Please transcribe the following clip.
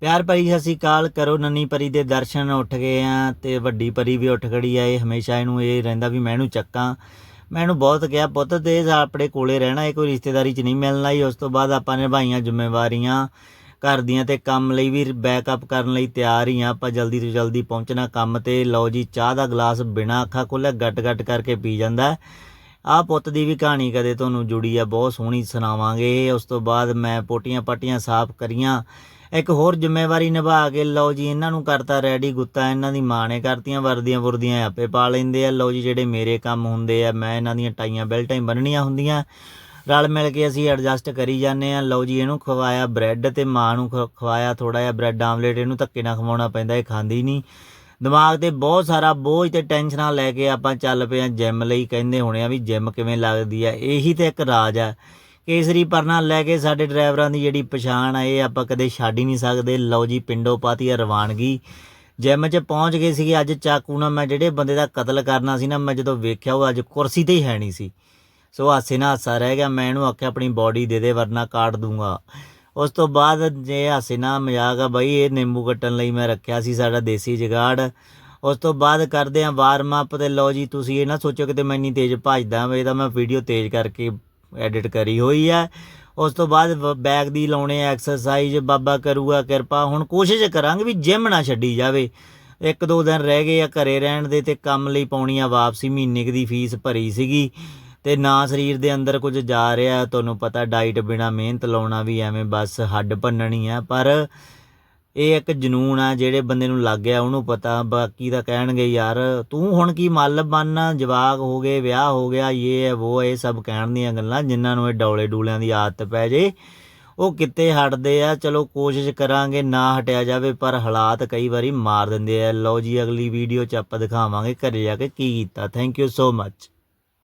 ਪਿਆਰ ਭਰੀ ਸਤਿ ਸ਼੍ਰੀ ਅਕਾਲ। ਕਰੋ ਨੰਨੀ ਪਰੀ ਦੇ ਦਰਸ਼ਨ, ਉੱਠ ਗਏ ਆ ਤੇ ਵੱਡੀ ਪਰੀ ਵੀ ਉੱਠ ਖੜੀ ਆ। ਇਹ ਹਮੇਸ਼ਾ ਇਹਨੂੰ ਇਹ ਰਹਿੰਦਾ ਵੀ ਮੈਂ ਇਹਨੂੰ ਚੱਕਾਂ। ਮੈਂ ਇਹਨੂੰ ਬਹੁਤ ਕਿਹਾ, ਪੁੱਤ, ਤੇ ਆਪਣੇ ਕੋਲੇ ਰਹਿਣਾ, ਇਹ ਕੋਈ ਰਿਸ਼ਤੇਦਾਰੀ 'ਚ ਨਹੀਂ ਮਿਲਣਾ ਹੀ ਉਸ ਤੋਂ ਬਾਅਦ ਆਪਾਂ ਨਿਭਾਈਆਂ ਜ਼ਿੰਮੇਵਾਰੀਆਂ ਘਰ ਦੀਆਂ ਤੇ ਕੰਮ ਲਈ ਵੀ ਬੈਕਅਪ ਕਰਨ ਲਈ ਤਿਆਰ ਹੀ ਆ। ਆਪਾਂ ਜਲਦੀ ਤੋਂ ਜਲਦੀ ਪਹੁੰਚਣਾ ਕੰਮ ਤੇ। ਲਓ ਜੀ, ਚਾਹ ਦਾ ਗਲਾਸ ਬਿਨਾਂ ਅੱਖਾਂ ਖੋਲ੍ਹੇ ਗੱਟ-ਗੱਟ ਕਰਕੇ ਪੀ ਜਾਂਦਾ। ਆ ਪੁੱਤ ਦੀ ਵੀ ਕਹਾਣੀ ਕਦੇ ਤੁਹਾਨੂੰ ਜੁੜੀ ਆ, ਬਹੁਤ ਸੋਹਣੀ ਸੁਣਾਵਾਂਗੇ। ਉਸ ਤੋਂ ਬਾਅਦ ਮੈਂ ਪੋਟੀਆਂ ਪਾਟੀਆਂ ਸਾਫ਼ ਕਰੀਆਂ। ਇੱਕ ਹੋਰ ਜ਼ਿੰਮੇਵਾਰੀ ਨਿਭਾ ਕੇ, ਲਓ ਜੀ, ਇਹਨਾਂ ਨੂੰ ਕਰਤਾ ਰੈਡੀ ਗੁੱਤਾ, ਇਹਨਾਂ ਦੀ ਮਾਂ ਨੇ ਕਰਤੀਆਂ, ਵਰਦੀਆਂ ਵਰਦੀਆਂ ਆਪੇ ਪਾ ਲੈਂਦੇ ਆ। ਲਓ ਜੀ, ਜਿਹੜੇ ਮੇਰੇ ਕੰਮ ਹੁੰਦੇ ਆ, ਮੈਂ ਇਹਨਾਂ ਦੀਆਂ ਟਾਈਆਂ, ਬੈਲਟਾਂ ਹੀ ਬੰਨਣੀਆਂ ਹੁੰਦੀਆਂ। ਰਲ ਮਿਲ ਕੇ ਅਸੀਂ ਐਡਜਸਟ ਕਰੀ ਜਾਂਦੇ ਆ। ਲਓ ਜੀ, ਇਹਨੂੰ ਖਵਾਇਆ ਬ੍ਰੈਡ ਤੇ ਮਾਂ ਨੂੰ ਖਵਾਇਆ ਥੋੜਾ ਜਿਹਾ ਬ੍ਰੈਡ ਆਮਲੇਟ, ਇਹਨੂੰ ਧੱਕੇ ਨਾਲ ਖਵਾਉਣਾ ਪੈਂਦਾ, ਇਹ ਖਾਂਦੀ ਨਹੀਂ। ਦਿਮਾਗ ਤੇ ਬਹੁਤ ਸਾਰਾ ਬੋਝ ਤੇ ਟੈਨਸ਼ਨਾਂ ਲੈ ਕੇ ਆਪਾਂ ਚੱਲ ਪਏ ਆ ਜਿਮ ਲਈ, ਕਹਿੰਦੇ ਹੋਣੇ ਆ ਵੀ ਜਿਮ ਕਿਵੇਂ ਲੱਗਦੀ ਆ, ਇਹੀ ਤੇ ਇੱਕ ਰਾਜ ਆ। ਕੇਸਰੀ ਪਰਨਾ ਲੈ ਕੇ ਸਾਡੇ ਡਰਾਈਵਰਾਂ ਦੀ ਜਿਹੜੀ ਪਛਾਣ ਆ, ਇਹ ਆਪਾਂ ਕਦੇ ਛੱਡ ਹੀ ਨਹੀਂ ਸਕਦੇ। ਲਓ ਜੀ, ਪਿੰਡੋਂ ਪਾਤੀ ਆ ਰਵਾਨਗੀ। ਜਿਮ 'ਚ ਪਹੁੰਚ ਗਏ ਸੀਗੇ, ਅੱਜ ਚਾਕੂ ਨਾਲ ਮੈਂ ਜਿਹੜੇ ਬੰਦੇ ਦਾ ਕਤਲ ਕਰਨਾ ਸੀ ਨਾ, ਮੈਂ ਜਦੋਂ ਵੇਖਿਆ ਉਹ ਅੱਜ ਕੁਰਸੀ ਤੇ ਹੀ ਹੈ ਨਹੀਂ ਸੀ। ਸੋ ਹਾਸੇ ਨਾਲ ਹਾਸਾ ਰਹਿ ਗਿਆ, ਮੈਂ ਇਹਨੂੰ ਆਖਿਆ, ਆਪਣੀ ਬਾਡੀ ਦੇ ਦੇ, ਵਰਨਾ ਕਾਟ ਦੂੰਗਾ। ਉਸ ਤੋਂ ਬਾਅਦ ਜੇ ਹਾਸੇ ਨਾਲ ਮਜ਼ਾਕ ਆ, ਬਈ, ਇਹ ਨਿੰਬੂ ਕੱਟਣ ਲਈ ਮੈਂ ਰੱਖਿਆ ਸੀ ਸਾਡਾ ਦੇਸੀ ਜਗਾੜ। ਉਸ ਤੋਂ ਬਾਅਦ ਕਰਦੇ ਆ ਵਾਰਮ ਅਪ ਤੇ ਲਓ ਜੀ, ਤੁਸੀਂ ਇਹ ਨਾ ਸੋਚੋ ਕਿ ਤੇ ਮੈਂ ਇੰਨੀ ਤੇਜ਼ ਭੱਜਦਾ ਇਹ ਤਾਂ ਮੈਂ ਵੀਡੀਓ ਤੇਜ਼ ਕਰਕੇ ਐਡਿਟ ਕਰੀ ਹੋਈ ਹੈ ਉਸ ਤੋਂ ਬਾਅਦ ਵ- ਬੈਗ ਦੀ ਲਾਉਣੇ ਐਕਸਰਸਾਈਜ਼ ਬਾਬਾ ਕਰੂਗਾ ਕਿਰਪਾ। ਹੁਣ ਕੋਸ਼ਿਸ਼ ਕਰਾਂਗੇ ਵੀ ਜਿਮ ਨਾ ਛੱਡੀ ਜਾਵੇ। ਇੱਕ ਦੋ ਦਿਨ ਰਹਿ ਗਏ ਆ ਘਰੇ ਰਹਿਣ ਦੇ ਤੇ ਕੰਮ ਲਈ ਪਾਉਣੀ ਆ ਵਾਪਸੀ। ਮਹੀਨੇ ਦੀ ਫੀਸ ਭਰੀ ਸੀਗੀ। ਤੇ ਨਾ ਸਰੀਰ ਦੇ ਅੰਦਰ ਕੁਝ ਜਾ ਰਿਹਾ। ਤੁਹਾਨੂੰ ਪਤਾ ਡਾਈਟ ਬਿਨਾ ਮਿਹਨਤ ਲਾਉਣਾ ਵੀ ਐਵੇਂ ਬਸ ਹੱਡ ਭੰਨਣੀ ਆ। ਪਰ ਇਹ ਇੱਕ ਜਨੂਨ ਆ, ਜਿਹੜੇ ਬੰਦੇ ਨੂੰ ਲੱਗ ਗਿਆ, ਉਹਨੂੰ ਪਤਾ, ਬਾਕੀ ਤਾਂ ਕਹਿਣਗੇ, ਯਾਰ, ਤੂੰ ਹੁਣ ਕੀ ਮੱਲ ਬਣ ਜਵਾਕ ਹੋ ਗਏ, ਵਿਆਹ ਹੋ ਗਿਆ ਇਹ ਹੈ ਉਹ ਇਹ ਸਭ ਕਹਿਣ ਦੀਆਂ ਗੱਲਾਂ, ਜਿਨ੍ਹਾਂ ਨੂੰ ਇਹ ਡੌਲੇ ਡੂਲਿਆਂ ਦੀ ਆਦਤ ਪੈ ਜੇ। ਉਹ ਕਿੱਤੇ ਹਟਦੇ ਆ, ਚਲੋ ਕੋਸ਼ਿਸ਼ ਕਰਾਂਗੇ ਨਾ ਹਟਿਆ ਜਾਵੇ, ਪਰ ਹਾਲਾਤ ਕਈ ਵਾਰੀ ਮਾਰ ਦਿੰਦੇ ਆ। ਲਓ ਜੀ, ਅਗਲੀ ਵੀਡੀਓ ਚ ਆਪਾਂ ਦਿਖਾਵਾਂਗੇ ਘਰੇ ਜਾ ਕੇ ਕੀ ਕੀਤਾ। Thank you so much